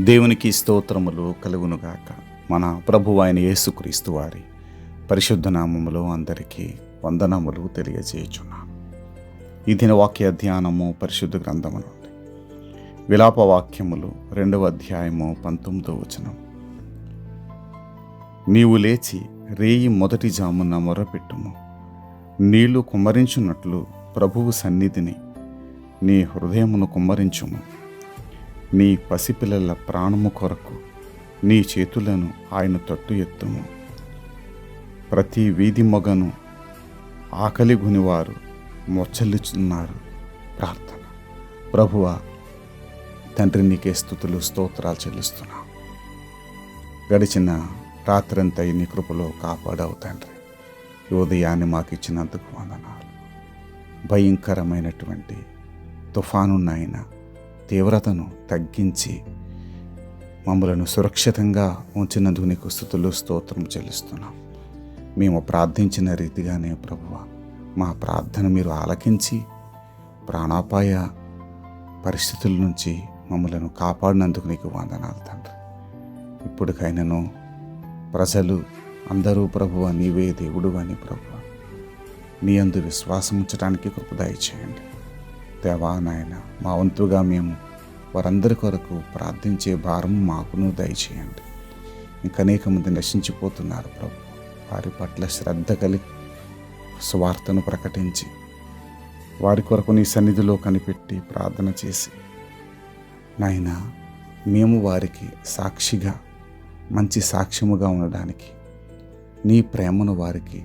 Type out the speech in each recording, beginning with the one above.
దేవునికి స్తోత్రములు కలుగునుగాక. మన ప్రభు ఆయన యేసుక్రీస్తు వారి పరిశుద్ధ నామములో అందరికీ వందనములు తెలియజేయుచున్నాను ఈ దిన వాక్య ధ్యానము పరిశుద్ధ గ్రంథము నుండి. విలాప వాక్యములు రెండవ అధ్యాయము పంతొమ్మిదో వచనం. నీవు లేచి రేయి మొదటి జామున మొరపెట్టుము. నీళ్ళు కుమ్మరించున్నట్లు ప్రభువు సన్నిధిని నీ హృదయమును కుమ్మరించుము. నీ పసిపిల్లల ప్రాణము కొరకు నీ చేతులను ఆయన తట్టు ఎత్తుము. ప్రతి వీధి మొగను ఆకలి గునివారు మొచ్చల్లుచున్నారు ప్రార్థన. ప్రభువ తండ్రి నీకే స్థుతులు స్తోత్రాలు చెల్లిస్తున్నా. గడిచిన రాత్రంతా నీ కృపలో కాపాడవు తండ్రి. ఉదయాన్ని మాకు ఇచ్చినందుకు వందనాలు. భయంకరమైనటువంటి తుఫానున్నైనా తీవ్రతను తగ్గించి మమ్మలను సురక్షితంగా ఉంచినందుకు నీకు స్థుతులు స్తోత్రం చెల్లిస్తున్నాం. మేము ప్రార్థించిన రీతిగానే ప్రభువ మా ప్రార్థన మీరు ఆలకించి ప్రాణాపాయ పరిస్థితుల నుంచి మమ్మలను కాపాడినందుకు నీకు వందనాలు తండ్రి. ఇప్పటికైనాను ప్రజలు అందరూ ప్రభువ నీవే దేవుడు అని ప్రభువ నీ అందు విశ్వాసం ఉంచడానికి కృపదాయి చేయండి దేవా నాయన మా వంతుగా మేము వారందరి కొరకు ప్రార్థించే భారం మాకును దయచేయండి. ఇంకా అనేక మంది నశించిపోతున్నారు ప్రభు. వారి పట్ల శ్రద్ధ కలిగి స్వార్థను ప్రకటించి వారి కొరకు నీ సన్నిధిలో కనిపెట్టి ప్రార్థన చేసి నాయన మేము వారికి సాక్షిగా మంచి సాక్ష్యముగా ఉండడానికి నీ ప్రేమను వారికి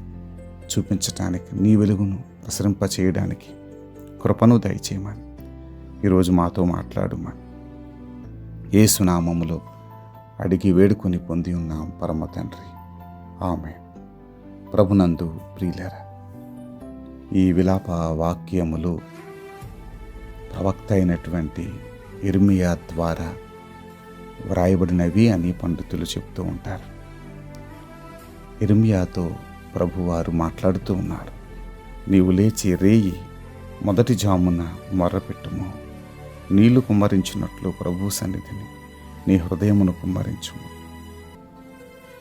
చూపించటానికి నీ వెలుగును ప్రసరింప చేయడానికి కృపను దయచేయమని ఈరోజు మాతో మాట్లాడుమని. ఏ సునామములో అడిగి వేడుకొని పొంది ఉన్నాం పరమ తండ్రి. ఆమె ప్రభునందు ప్రియులర ఈ విలాప వాక్యములు ప్రవక్త అయినటువంటి ఇర్మియా ద్వారా వ్రాయబడినవి అని పండితులు చెప్తూ ఉంటారు. ఇర్మియాతో ప్రభువారు మాట్లాడుతూ ఉన్నారు. నీవు లేచి రేయి మొదటి జామున మొర్రపెట్టుము. నీళ్ళు కుమ్మరించినట్లు ప్రభు సన్నిధిని నీ హృదయమును కుమ్మరించుము.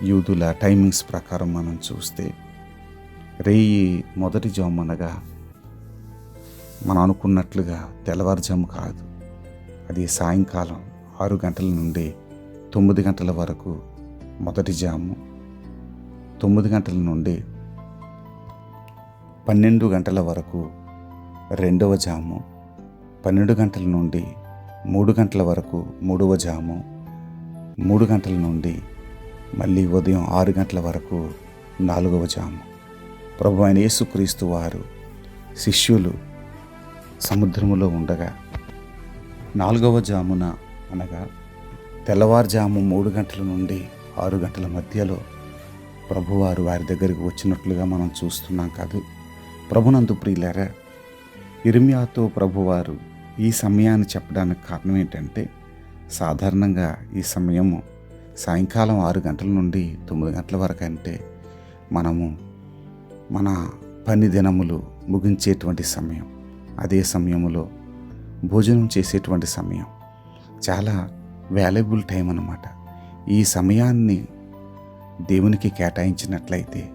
యూదుల టైమింగ్స్ ప్రకారం మనం చూస్తే రేయి మొదటి జామునగా మనం అనుకున్నట్లుగా తెల్లవారుజాము కాదు. అది సాయంకాలం ఆరు గంటల నుండి తొమ్మిది గంటల వరకు మొదటి జాము. తొమ్మిది గంటల నుండి పన్నెండు గంటల వరకు రెండవ జాము పన్నెండు గంటల నుండి మూడు గంటల వరకు మూడవ జాము మూడు గంటల నుండి మళ్ళీ ఉదయం ఆరు గంటల వరకు నాలుగవ జాము. ప్రభు అయిన యేసుక్రీస్తు వారు శిష్యులు సముద్రములో ఉండగా నాలుగవ జామున అనగా తెల్లవారుజాము మూడు గంటల నుండి ఆరు గంటల మధ్యలో ప్రభువారు వారి దగ్గరికి వచ్చినట్లుగా మనం చూస్తున్నాం కాదు. ప్రభునందు ప్రియులారా ఇర్మియాతో ప్రభువారు ఈ సమయాన్ని చెప్పడానికి కారణం ఏంటంటే సాధారణంగా ఈ సమయము సాయంకాలం ఆరు గంటల నుండి తొమ్మిది గంటల వరకు అంటే మనము మన పని దినములు ముగించేటువంటి సమయం. అదే సమయంలో భోజనం చేసేటువంటి సమయం. చాలా వాల్యుబుల్ టైం అన్నమాట. ఈ సమయాన్ని దేవునికి కేటాయించినట్లయితే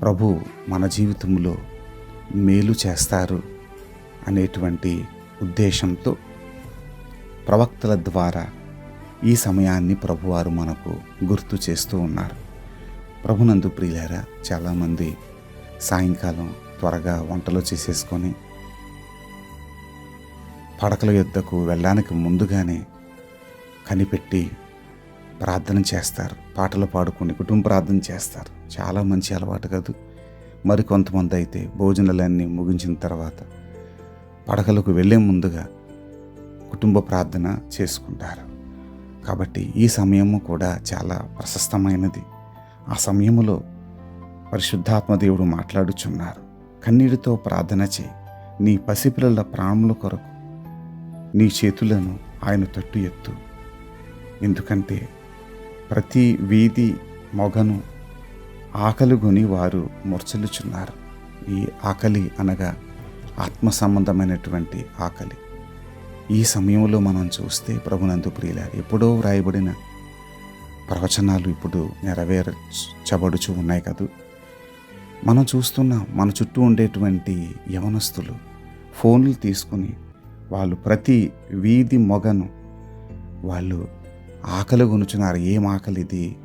ప్రభు మన జీవితంలో మేలు చేస్తారు అనేటువంటి ఉద్దేశంతో ప్రవక్తల ద్వారా ఈ సమయాన్ని ప్రభువారు మనకు గుర్తు చేస్తూ ఉన్నారు. ప్రభునందు ప్రియులారా చాలామంది సాయంకాలం త్వరగా వంటలు చేసేసుకొని పడకల యుద్ధకు వెళ్ళడానికి ముందుగానే కనిపెట్టి ప్రార్థన చేస్తారు. పాటలు పాడుకుని కుటుంబ ప్రార్థన చేస్తారు. చాలా మంచి అలవాటు కాదు. మరికొంతమంది అయితే భోజనాలన్నీ ముగించిన తర్వాత పడకలకు వెళ్ళే ముందుగా కుటుంబ ప్రార్థన చేసుకుంటారు. కాబట్టి ఈ సమయము కూడా చాలా ప్రశస్తమైనది. ఆ సమయంలో పరిశుద్ధాత్మ దేవుడు మాట్లాడుచున్నారు. కన్నీటితో ప్రార్థన చేయి. నీ పసిపిల్లల ప్రాణముల కొరకు నీ చేతులను ఆయన తట్టు ఎత్తు. ఎందుకంటే ప్రతి వీధి మొగను ఆకలిగొని వారు మూర్చలుచున్నారు. ఈ ఆకలి అనగా ఆత్మ సంబంధమైనటువంటి ఆకలి. ఈ సమయంలో మనం చూస్తే ప్రభునందు ప్రియులారు ఎప్పుడో వ్రాయబడిన ప్రవచనాలు ఇప్పుడు నెరవేర్చబడుచు ఉన్నాయి కదూ? మనం చూస్తున్న మన చుట్టూ ఉండేటువంటి యవనస్తులు ఫోన్లు తీసుకుని వాళ్ళు ప్రతి వీధి మొగను వాళ్ళు ఆకలి కొనుచున్నారు ఏం ఆకలి ఇది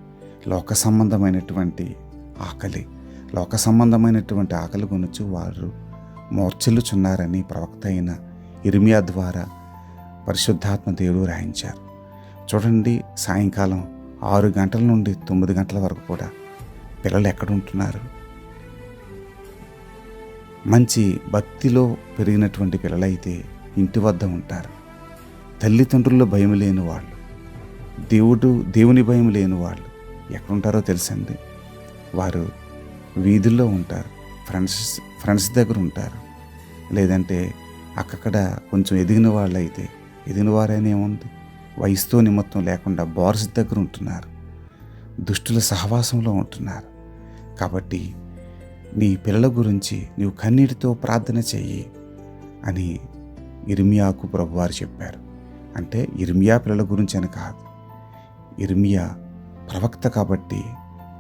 లోక సంబంధమైనటువంటి ఆకలి. లోక సంబంధమైనటువంటి ఆకలి కొనుచు వారు మోర్చిల్లుచున్నారని ప్రవక్త అయిన ఇర్మియా ద్వారా పరిశుద్ధాత్మ దేవుడు రాయించారు. చూడండి సాయంకాలం ఆరు గంటల నుండి తొమ్మిది గంటల వరకు కూడా పిల్లలు ఎక్కడుంటున్నారు? మంచి భక్తిలో పెరిగినటువంటి పిల్లలైతే ఇంటి వద్ద ఉంటారు. తల్లిదండ్రుల్లో భయం లేని వాళ్ళు దేవుడు దేవుని భయం లేని వాళ్ళు ఎక్కడుంటారో తెలుసండి. వారు వీధుల్లో ఉంటారు. ఫ్రెండ్స్ ఫ్రెండ్స్ దగ్గర ఉంటారు. లేదంటే అక్కడ కొంచెం ఎదిగిన వాళ్ళు అయితే ఎదిగిన వారైనా ఏముంది? వయసుతో నిమిత్తం లేకుండా బార్స్ దగ్గర ఉంటున్నారు. దుష్టుల సహవాసంలో ఉంటున్నారు. కాబట్టి నీ పిల్లల గురించి నీవు కన్నీటితో ప్రార్థన చెయ్యి అని ఇర్మియాకు ప్రభువారు చెప్పారు. అంటే ఇర్మియా పిల్లల గురించి అని కాదు. ఇర్మియా ప్రవక్త కాబట్టి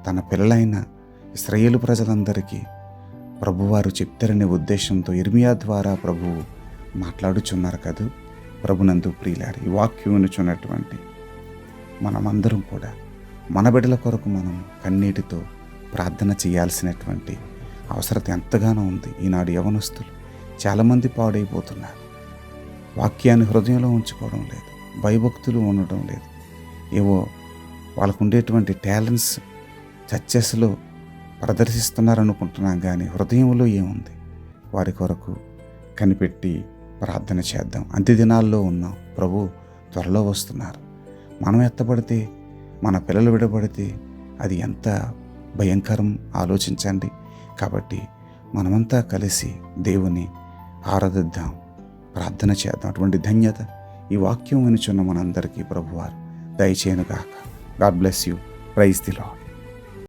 తన పిల్లలైన ఇస్రయేలు ప్రజలందరికీ ప్రభువారు చెప్తారనే ఉద్దేశంతో ఇర్మియా ద్వారా ప్రభువు మాట్లాడుచున్నారు కదూ? ప్రభునందు ప్రియులారు ఈ వాక్యం వినుచున్నటువంటి మనమందరం కూడా మన బిడ్డల కొరకు మనం కన్నీటితో ప్రార్థన చేయాల్సినటువంటి అవసరత ఎంతగానో ఉంది. ఈనాడు యవనస్తులు చాలామంది పాడైపోతున్నారు. వాక్యాన్ని హృదయంలో ఉంచుకోవడం లేదు భయభక్తులు ఉండడం లేదు. ఏవో వాళ్ళకు ఉండేటువంటి టాలెంట్స్ చర్చెస్లో ప్రదర్శిస్తున్నారనుకుంటున్నాం కానీ హృదయంలో ఏముంది? వారి కొరకు కనిపెట్టి ప్రార్థన చేద్దాం. అంత్య దినాల్లో ఉన్నాం ప్రభు త్వరలో వస్తున్నారు. మనం ఎత్తబడితే మన పిల్లలు విడబడితే అది ఎంత భయంకరం ఆలోచించండి. కాబట్టి మనమంతా కలిసి దేవుని ఆరాధిద్దాం ప్రార్థన చేద్దాం. అటువంటి ధన్యత ఈ వాక్యం వినుచున్న మనందరికీ ప్రభువారు. దయచేయను కాక God bless you. Praise the Lord